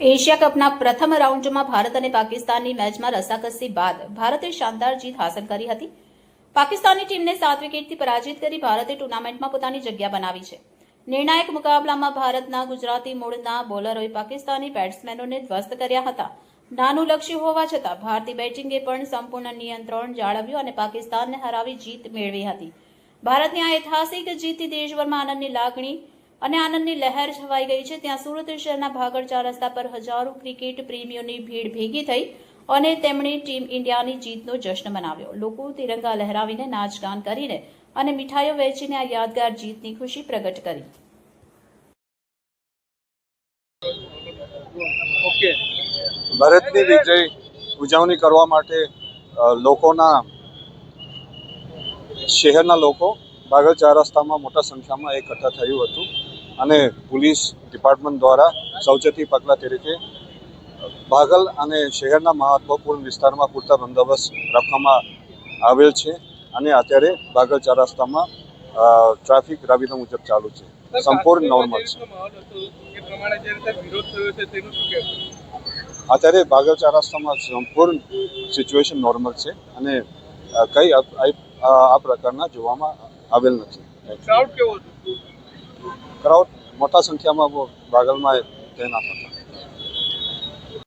Asia કપના પ્રથમ રાઉન્ડમાં ભારત અને પાકિસ્તાનની મેચમાં રસાકસી બાદ ભારતે શાનદાર જીત હાંસલ કરી હતી. પાકિસ્તાની ટીમને સાત વિકેટથી પરાજિત કરી ભારતે ટુર્નામેન્ટમાં પોતાની જગ્યા બનાવી છે. નિર્ણાયક મુકાબલામાં ભારતના ગુજરાતી મૂળના બોલરોએ પાકિસ્તાની બેટ્સમેનોને ધ્વસ્ત કર્યા હતા. નાનું લક્ષ્ય હોવા છતાં ભારતીય બેટિંગે પણ સંપૂર્ણ નિયંત્રણ જાળવ્યું અને પાકિસ્તાનને હરાવી જીત મેળવી હતી. ભારતની આ ઐતિહાસિક જીતથી દેશભરમાં આનંદની લાગણી અને આનંદની લહેર છવાઈ ગઈ છે. ત્યાં સુરત શહેરના ભાગળચા રસ્તા પર હજારો ક્રિકેટ પ્રેમીઓની ભીડ ભેગી થઈ અને તેમણે ટીમ ઇન્ડિયાની જીતનો જશ્ન મનાવ્યો. લોકો તિરંગા લહેરાવીને નાચગાન કરીને અને મીઠાઈઓ વહેંચીને આ યાદગાર જીતની ખુશી પ્રગટ કરી. ભારતની વિજય ઉજવણી કરવા માટે લોકોના શહેરના લોકો બાગલ ચાર રસ્તામાં મોટા સંખ્યામાં એકઠા થયું હતું. અને પોલીસ ડિપાર્ટમેન્ટ દ્વારા સાવચેતી પગલાં તરીકે ભાગલ અને શહેરના મહત્વપૂર્ણ વિસ્તારમાં પૂરતા બંદોબસ્ત રાખવામાં આવેલ છે અને અત્યારે ભાગલ ચાર રસ્તામાં ટ્રાફિક રાબેતા મુજબ ચાલુ છે. સંપૂર્ણ નોર્મલ છે. અત્યારે ભાગલ ચાર રસ્તામાં સંપૂર્ણ સિચ્યુએશન નોર્મલ છે અને કંઈ આ પ્રકારના જોવામાં આવેલ નથી. ક્રાઉડ કેવો ક્રાઉડ મોટા સંખ્યામાં બાગલમાં તૈનાત હતા